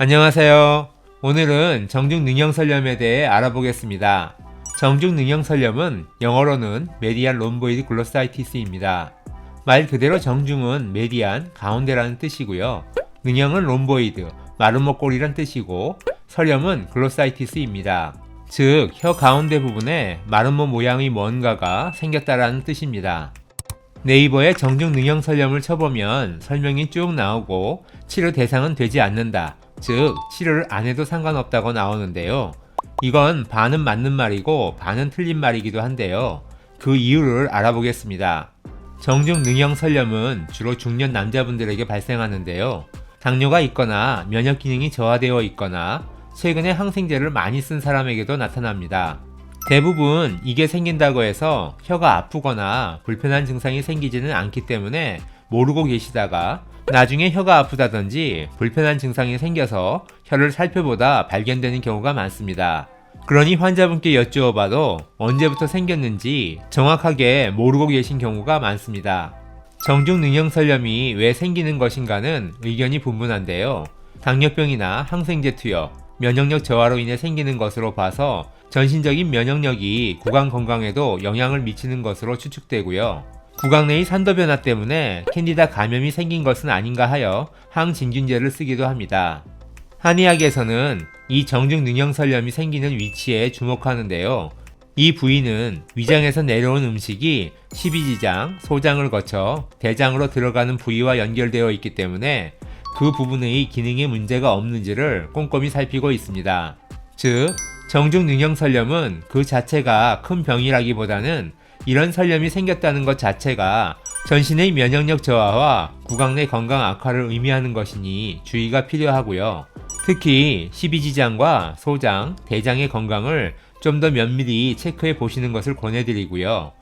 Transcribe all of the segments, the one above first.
안녕하세요. 오늘은 정중 능형설염에 대해 알아보겠습니다. 정중 능형설염은 영어로는 메디안 롬보이드 글로사이티스입니다. 말 그대로 정중은 메디안, 가운데라는 뜻이고요. 능형은 롬보이드, 마름모꼴이란 뜻이고 설염은 글로사이티스입니다. 즉, 혀 가운데 부분에 마름모 모양의 뭔가가 생겼다라는 뜻입니다. 네이버에 정중 능형 설염을 쳐보면 설명이 쭉 나오고 치료 대상은 되지 않는다. 즉, 치료를 안 해도 상관없다고 나오는데요. 이건 반은 맞는 말이고 반은 틀린 말이기도 한데요. 그 이유를 알아보겠습니다. 정중 능형 설염은 주로 중년 남자분들에게 발생하는데요. 당뇨가 있거나 면역 기능이 저하되어 있거나 최근에 항생제를 많이 쓴 사람에게도 나타납니다. 대부분 이게 생긴다고 해서 혀가 아프거나 불편한 증상이 생기지는 않기 때문에 모르고 계시다가 나중에 혀가 아프다든지 불편한 증상이 생겨서 혀를 살펴보다 발견되는 경우가 많습니다. 그러니 환자분께 여쭈어봐도 언제부터 생겼는지 정확하게 모르고 계신 경우가 많습니다. 정중 능형설염이 왜 생기는 것인가는 의견이 분분한데요. 당뇨병이나 항생제 투여, 면역력 저하로 인해 생기는 것으로 봐서 전신적인 면역력이 구강 건강에도 영향을 미치는 것으로 추측되고요. 구강 내의 산도 변화 때문에 캔디다 감염이 생긴 것은 아닌가 하여 항진균제를 쓰기도 합니다. 한의학에서는 이 정중 능형설염이 생기는 위치에 주목하는데요. 이 부위는 위장에서 내려온 음식이 십이지장, 소장을 거쳐 대장으로 들어가는 부위와 연결되어 있기 때문에 그 부분의 기능에 문제가 없는지를 꼼꼼히 살피고 있습니다. 즉, 정중 능형설염은 그 자체가 큰 병이라기보다는 이런 설염이 생겼다는 것 자체가 전신의 면역력 저하와 구강 내 건강 악화를 의미하는 것이니 주의가 필요하고요. 특히 십이지장과 소장, 대장의 건강을 좀 더 면밀히 체크해 보시는 것을 권해드리고요.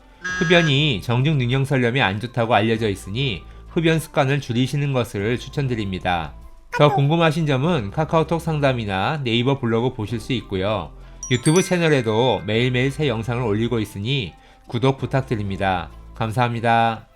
흡연이 정중 능형설염에 안 좋다고 알려져 있으니 흡연 습관을 줄이시는 것을 추천드립니다. 더 궁금하신 점은 카카오톡 상담이나 네이버 블로그 보실 수 있고요. 유튜브 채널에도 매일매일 새 영상을 올리고 있으니 구독 부탁드립니다. 감사합니다.